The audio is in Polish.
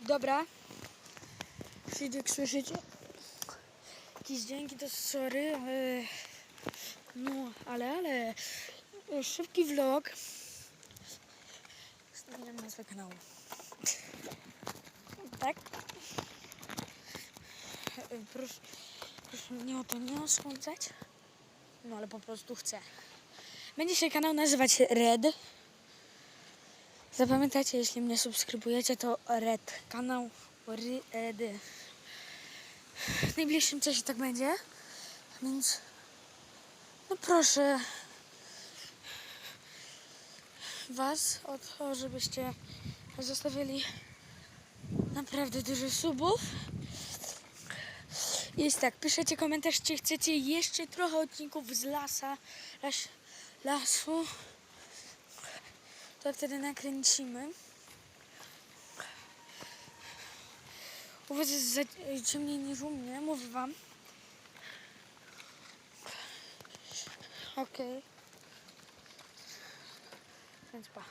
Dobra. Jeśli jak słyszycie jakieś dźwięki, to sorry. ale- No, ale, ale szybki vlog. Zmieniam nazwę kanału. Tak? Proszę, proszę mnie o to nie osądzać. No, ale po prostu chcę. Będzie się kanał nazywać Red. Zapamiętajcie, jeśli mnie subskrybujecie, to Red. Kanał Red. W najbliższym czasie tak będzie. Więc no proszę Was o to, żebyście zostawili naprawdę dużo subów. Jest tak, piszecie komentarz, czy chcecie jeszcze trochę odcinków z lasa, las, lasu. To wtedy nakręcimy. U was jest ciemniej niż u mnie, mówię wam. Okej. Więc pa.